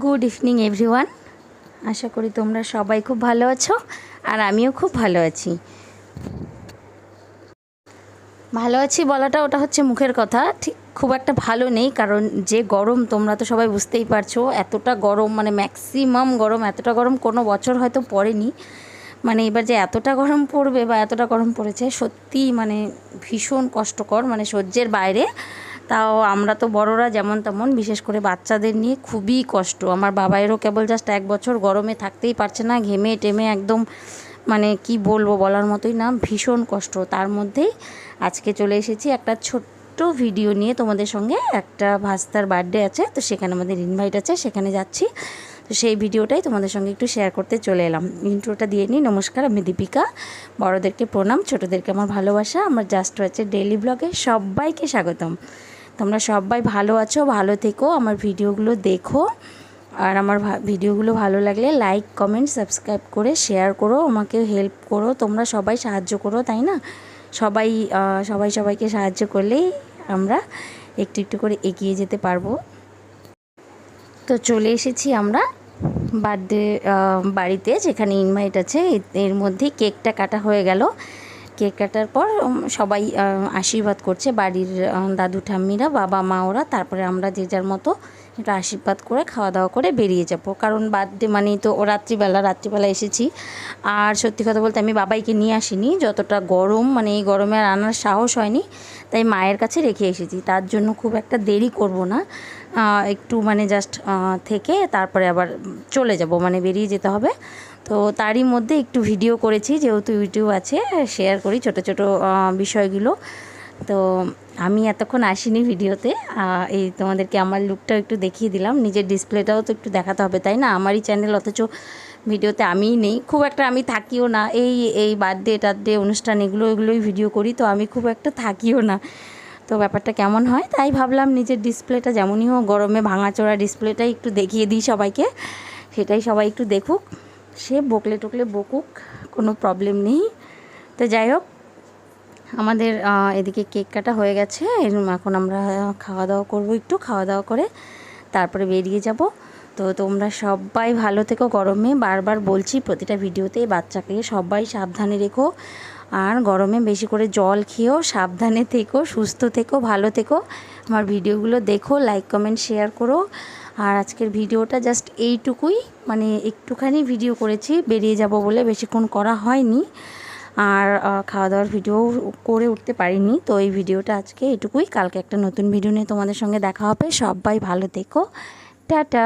Good evening everyone আশা করি তোমরা সবাই খুব ভালো আছো আর আমিও খুব ভালো আছি। ভালো আছি বলাটা ওটা হচ্ছে মুখের কথা। ঠিক খুব একটা ভালো নেই, কারণ যে গরম তোমরা তো সবাই বুঝতেই পারছ, এতটা গরম মানে ম্যাক্সিমাম গরম, এতটা গরম কোনো বছর হয়তো পড়েনি। মানে এবার যে এতটা গরম পড়বে বা এতটা গরম পড়েছে সত্যি মানে ভীষণ কষ্টকর মানে সহ্যের বাইরে। তাও আমরা তো বড়রা যেমন তেমন, বিশেষ করে বাচ্চাদের নিয়ে খুবই কষ্ট। আমার বাবাইরও কেবল জাস্ট এক বছর গরমে থাকতেই পারছে না, ঘেমে টেমে একদম মানে কি বলব বলার মতোই না, ভীষণ কষ্ট। তার মধ্যেই আজকে চলে এসেছি একটা ছোট্ট ভিডিও নিয়ে। তোমাদের সঙ্গে একটা ভাস্তার বার্থডে আছে, তো সেখানে আমাদের ইনভাইট আছে, সেখানে যাচ্ছি। তো সেই ভিডিওটাই তোমাদের সঙ্গে একটু শেয়ার করতে চলে এলাম। ইন্ট্রোটা দিয়ে নিই। নমস্কার, আমি দীপিকা। বড়োদেরকে প্রণাম, ছোটোদেরকে আমার ভালোবাসা। আমার জাস্ট হচ্ছে ডেইলি ব্লগে সবাইকে স্বাগতম। তোমরা সবাই ভালো আছো, ভালো থেকো, আমার ভিডিওগুলো দেখো। আর আমার ভিডিওগুলো ভালো লাগলে লাইক কমেন্ট সাবস্ক্রাইব করে শেয়ার করো, আমাকে হেল্প করো। তোমরা সবাই সাহায্য করো, তাই না? সবাই সবাই সবাইকে সাহায্য করলেই আমরা একটু একটু করে এগিয়ে যেতে পারব। তো চলে এসেছি আমরা বার্থডে বাড়িতে, যেখানে ইনভাইট আছে। এর মধ্যে কেকটা কাটা হয়ে গেল। কেক কাটার পর সবাই আশীর্বাদ করছে বাড়ির দাদু ঠাম্মিরা, বাবা মা ওরা। তারপরে আমরা যে যার মতো একটু আশীর্বাদ করে খাওয়া দাওয়া করে বেরিয়ে যাব। কারণ বার্থডে মানেই তো রাত্রিবেলা রাত্রিবেলা এসেছি। আর সত্যি কথা বলতে আমি বাবাইকে নিয়ে আসিনি। যতটা গরম মানে এই গরমে আর আনার সাহস হয়নি, তাই মায়ের কাছে রেখে এসেছি। তার জন্য খুব একটা দেরি করব না। একটু মানে জাস্ট থেকে তারপরে আবার চলে যাব মানে বেরিয়ে যেতে হবে। তো তারই মধ্যে একটু ভিডিও করেছি, যেহেতু ইউটিউব আছে শেয়ার করি ছোট ছোট বিষয়গুলো। তো আমি এতক্ষণ আসিনি ভিডিওতে এই তোমাদেরকে আমার লুকটাও একটু দেখিয়ে দিলাম। নিজের ডিসপ্লেটাও তো একটু দেখাতে হবে, তাই না? আমারই চ্যানেল অথচ ভিডিওতে আমিই নেই। খুব একটা আমি থাকিও না। এই এই বার্থডে টার্থডে অনুষ্ঠান, এগুলো, এগুলোই ভিডিও করি, তো আমি খুব একটা থাকিও না। তো ব্যাপারটা কেমন হয়? তাই ভাবলাম নিজের ডিসপ্লেটা যেমনই হোক, গরমে ভাঙাচোরা ডিসপ্লেটাই একটু দেখিয়ে দিই সবাইকে। সেটাই সবাই একটু দেখুক। সে বকলে টকলে বকুক, কোনো প্রবলেম নেই। তো যাই হোক, আমাদের এদিকে কেক কাটা হয়ে গেছে। এখন আমরা খাওয়া দাওয়া করব একটু খাওয়া দাওয়া করে তারপরে বেরিয়ে যাব। তো তোমরা সবাই ভালো থেকো গরমে। বারবার বলছি, প্রতিটা ভিডিওতে বাচ্চাকে সবাই সাবধানে রেখো। আর গরমে বেশি করে জল খেয়েও সাবধানে থেকো, সুস্থ থেকো, ভালো থেকো। আমার ভিডিওগুলো দেখো লাইক কমেন্ট শেয়ার করো। আর আজকের ভিডিওটা জাস্ট এইটুকুই। মানে একটুখানি ভিডিও করেছি, বেরিয়ে যাব বলে বেশিক্ষণ করা হয়নি। আর খাওয়া দাওয়ার ভিডিও করে উঠতে পারিনি। তো এই ভিডিওটা আজকে এটুকুই। কালকে একটা নতুন ভিডিও নিয়ে তোমাদের সঙ্গে দেখা হবে। সবাই ভালো থেকো। টাটা।